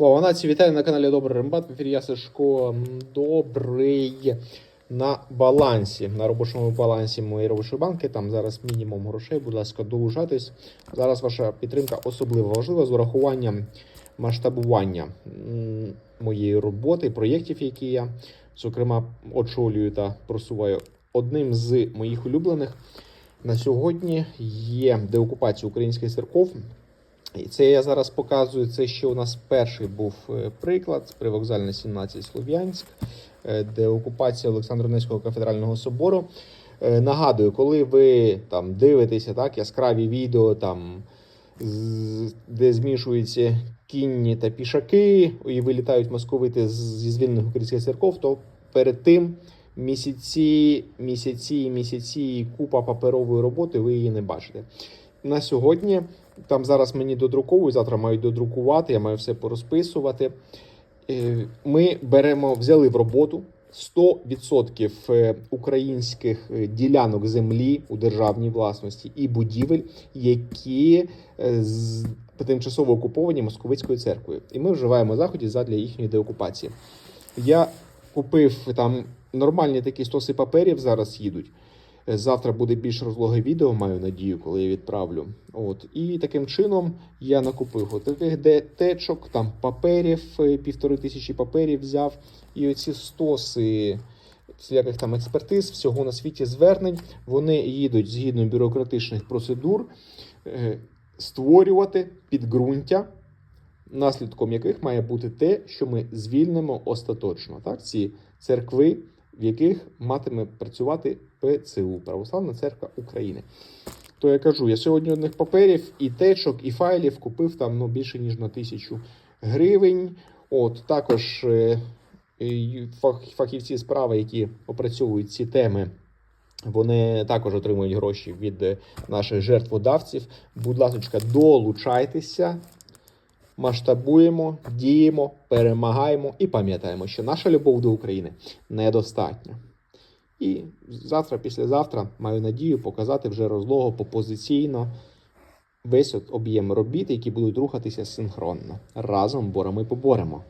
Слава нації, вітаю на каналі Добрий Рембат. В ефірі я Сашко. Добрий на балансі, на робочому балансі моєї робочої банки. Там зараз мінімум грошей. Будь ласка, долучайтесь. Зараз ваша підтримка особливо важлива з урахуванням масштабування моєї роботи, проєктів, які я, зокрема, очолюю та просуваю. Одним з моїх улюблених на сьогодні є деокупація українських церков. І це я зараз показую. Це ще у нас перший був е, приклад привокзальна 17 Слов'янськ, е, де окупація Олександро-Невського кафедрального собору. Е, Нагадую, коли ви там дивитеся так, яскраві відео, там, де змішуються кінні та пішаки, і вилітають московити зі звільнених українських церков, то перед тим місяці, місяці, місяці купа паперової роботи, ви її не бачите. На сьогодні там зараз мені додруковують, завтра мають додрукувати, я маю все порозписувати. Е, Ми беремо, взяли в роботу 100% е, українських е, ділянок землі у державній власності і будівель, які тимчасово окуповані московицькою церквою. І ми вживаємо заходів задля їхньої деокупації. Я купив там нормальні такі стоси паперів зараз їдуть. Е, Завтра буде більш розлоге відео, маю надію, коли я відправлю. От і таким чином я накупив таких де течок, там паперів, е, півтори тисячі паперів взяв. І оці стоси всіляких там експертиз, всього на світі звернень, вони їдуть згідно бюрократичних процедур е, створювати підґрунтя, наслідком яких має бути те, що ми звільнимо остаточно. Так, ці церкви, в яких матиме працювати ПЦУ Православна Церква України. То я кажу, я сьогодні одних паперів і течок, і файлів купив там ну, більше ніж на тисячу гривень. От також е, фахівці справи, які опрацьовують ці теми. Вони також отримують гроші від е, наших жертводавців. Будь ласка, долучайтеся, масштабуємо, діємо, перемагаємо і пам'ятаємо, що наша любов до України недостатня. І завтра, післязавтра, маю надію показати вже розлого попозиційно весь об'єм робіт, які будуть рухатися синхронно. Разом боремо і поборемо.